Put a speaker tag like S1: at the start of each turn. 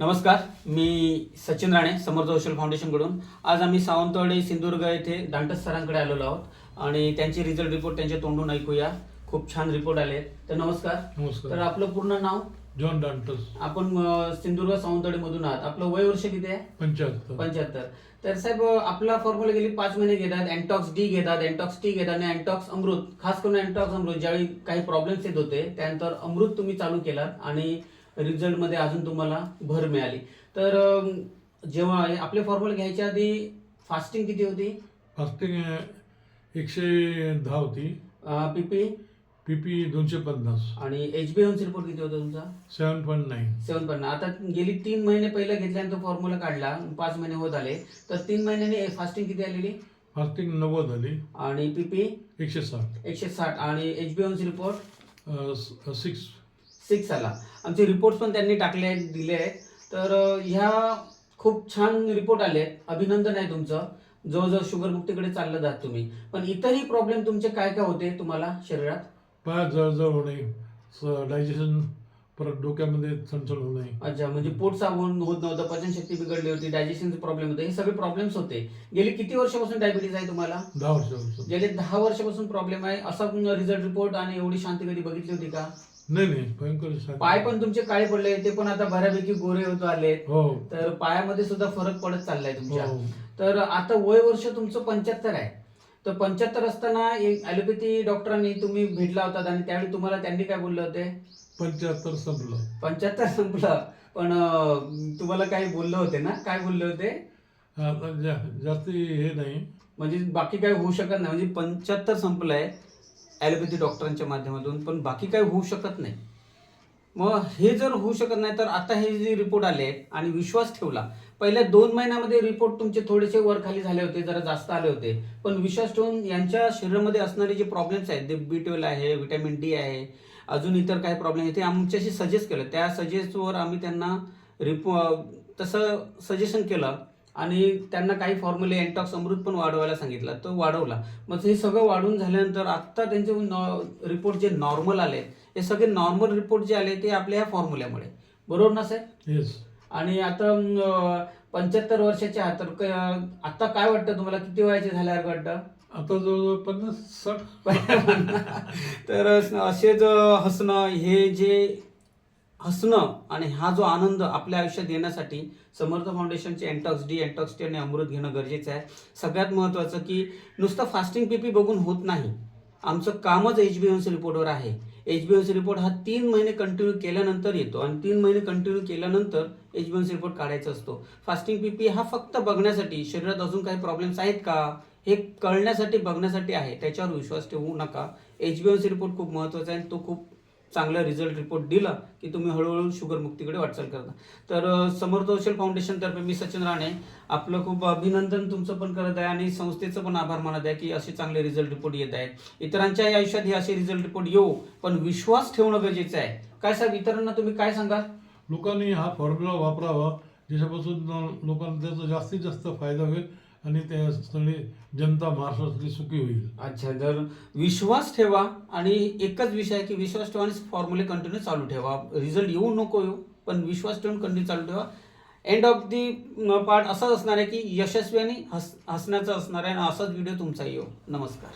S1: नमस्कार मी सचिन राणे समर्थ सोशल फाउंडेशनकडून आज आम्ही सावंतवाडी सिंधुदुर्ग येथे दांटस सरांकडे आलेलो आहोत आणि त्यांचे रिझल्ट रिपोर्ट त्यांच्या तोंडून ऐकूया. खूप छान रिपोर्ट आले. तर नमस्कार. तर
S2: नमस्कार
S1: आपलं पूर्ण नाव?
S2: जॉन डांटस
S1: आपण अं, सिंधुदुर्ग सावंतवाडी मधून आहात. आपलं वय वर्ष किती आहे?
S2: पंच्याहत्तर.
S1: पंच्याहत्तर. तर साहेब आपला फॉर्म्युला गेली पाच महिने घेतात. अँटॉक्स डी घेतात अँटॉक्स टी घेतात आणि अँटॉक्स अमृत खास करून अँटॉक्स अमृत ज्यावेळी काही प्रॉब्लेम्स येत होते त्यानंतर अमृत तुम्ही चालू केलात आणि रिझल्टमध्ये अजून तुम्हाला भर मिळाली. तर जेव्हा आपले फॉर्म्युला घ्यायच्या आधी फास्टिंग किती होती?
S2: फास्टिंग एकशे दहा होती.
S1: पीपी
S2: पी पी दोनशे पन्नास.
S1: आणि एच बी रिपोर्ट किती होता तुमचा?
S2: सेवन पॉईंट नाईन
S1: सेवन पन्नास आता गेली तीन महिने पहिले घेतल्यानंतर फॉर्म्युला काढला पाच महिने होत आले. तर तीन महिन्यांनी फास्टिंग किती आलेली?
S2: फास्टिंग नव्वद आली.
S1: आणि पीपी
S2: एकशे साठ.
S1: एकशे साठ. आणि एच बी रिपोर्ट
S2: अं, स- सिक्स
S1: सिक्स आला. आमचे रिपोर्ट पण त्यांनी टाकले आहेत दिले आहेत. तर ह्या खूप छान रिपोर्ट आले आहेत. अभिनंदन आहे तुमचं. जवळजवळ शुगर मुक्तीकडे चाललं जात तुम्ही. पण इतरही प्रॉब्लेम तुमचे काय काय होते तुम्हाला शरीरात?
S2: पायात जळजळ होणे डायजेशन परत डोक्यामध्ये चणचण होणे.
S1: अच्छा म्हणजे पोट साबून होत नव्हतं पचनशक्ती बिघडली होती डायजेशनचे प्रॉब्लेम होते हे सगळे प्रॉब्लेम्स होते. गेली किती वर्षापासून डायबिटीज आहे तुम्हाला?
S2: दहा वर्षापासून.
S1: गेले दहा वर्षापासून प्रॉब्लेम आहे. असा रिझल्ट रिपोर्ट आणि एवढी शांती कधी बघितली होती का?
S2: नाही नाही भयंकर.
S1: पाय पण तुमचे काळे पडले ते पण आता बऱ्यापैकी गोरे होत आले.
S2: हो.
S1: तर पायामध्ये सुद्धा फरक पडत चाललाय तुमच्या.
S2: हो.
S1: तर आता वय वर्ष तुमचं पंच्याहत्तर आहे. तर पंच्याहत्तर असताना एक ॲलोपॅथी डॉक्टरांनी तुम्ही भेटला होतात आणि त्यावेळी तुम्हाला त्यांनी काय बोलले होते?
S2: पंच्याहत्तर संपलं.
S1: पंच्याहत्तर संपलं. पण अं, तुम्हाला काही बोलले होते ना? काय बोलले होते?
S2: आता जा- जास्ती हे नाही.
S1: म्हणजे बाकी काय होऊ शकत नाही. म्हणजे पंच्याहत्तर संपलंय. ॲलोपॅथी डॉक्टरांच्या माध्यमातून पण बाकी काही होऊ शकत नाही. मग हे जर होऊ शकत नाही तर आता हे जे रिपोर्ट आले आणि विश्वास ठेवला. पहिल्या दोन महिन्यामध्ये रिपोर्ट तुमचे थोडेसे वरखाली झाले होते जरा जास्त आले होते. पण विश्वास ठेवून यांच्या शरीरामध्ये असणारे जे प्रॉब्लेम्स आहेत ते बी ट्वेल्व आहे विटॅमिन डी आहे अजून इतर काही प्रॉब्लेम आहे ते आमच्याशी सजेस्ट केलं. त्या सजेस्टवर आम्ही त्यांना रिपो तसं सजेशन केलं. आणि त्यांना काही फॉर्म्युले एन्टॉक्स अमृत पण वाढवायला सांगितलं तो वाढवला. मग हे सगळं वाढून झाल्यानंतर आत्ता त्यांचे रिपोर्ट जे नॉर्मल आले हे सगळे नॉर्मल रिपोर्ट जे आले ते आपल्या ह्या फॉर्म्युल्यामुळे बरोबर ना साहेब?
S2: येस
S1: आणि आता पंच्याहत्तर वर्षाचे आहात तर आता काय वाटतं तुम्हाला? किती वयाचे झाल्यावर वाटतं
S2: आता जवळजवळ पन्नास साठ.
S1: तर असेच हसणं हे जे हसणं आणि हा जो आनंद आपल्या आयुष्यात येण्यासाठी समर्थ फाउंडेशनचे एन्टॉक्स डी एन्टॉक्स टी आणि अमृत घेणं गरजेचं आहे. सगळ्यात महत्त्वाचं की नुसतं फास्टिंग पीपी बघून होत नाही. आमचं कामच एच बी एनसी रिपोर्टवर आहे. एच बी एनसी रिपोर्ट हा तीन महिने कंटिन्यू केल्यानंतर येतो आणि तीन महिने कंटिन्यू केल्यानंतर एच बी एनसी रिपोर्ट काढायचा असतो. फास्टिंग पीपी हा फक्त बघण्यासाठी शरीरात अजून काही प्रॉब्लेम्स आहेत का? हे कळण्यासाठी बघण्यासाठी आहे. त्याच्यावर विश्वास ठेवू नका. एच बी एनसी रिपोर्ट खूप महत्त्वाचा आहे आणि तो खूप चांगला रिझल्ट रिपोर्ट दिला की तुम्ही हळूहळू शुगर मुक्तीकडे वाटचाल करता. तर समर्थ सोशल फाउंडेशनतर्फे मी सचिन राणे आपलं खूप अभिनंदन तुमचं पण करत आहे आणि संस्थेचं पण आभार मानत आहे की असे चांगले रिझल्ट रिपोर्ट येत आहेत. इतरांच्याही आयुष्यात हे असे रिझल्ट रिपोर्ट येऊ पण विश्वास ठेवणं गरजेचं आहे. काय साहेब इतरांना तुम्ही काय सांगाल?
S2: लोकांनी हा फॉर्म्युला वापरावा ज्याच्यापासून लोकांना त्याचा जास्तीत जास्त फायदा होईल. आणि त्या सगळी जनता महाराष्ट्रातली सुखी होईल.
S1: अच्छा जर विश्वास ठेवा आणि एकच विषय आहे की विश्वास ठेवा आणि फॉर्म्युले कंटिन्यू चालू ठेवा. रिझल्ट येऊ नको येऊ पण विश्वास ठेवून कंटिन्यू चालू ठेवा. एंड ऑफ दी पार्ट असाच असणार आहे की यशस्वी आणि हस हसण्याचा असणार आहे आणि असाच व्हिडिओ तुमचा येऊ. नमस्कार.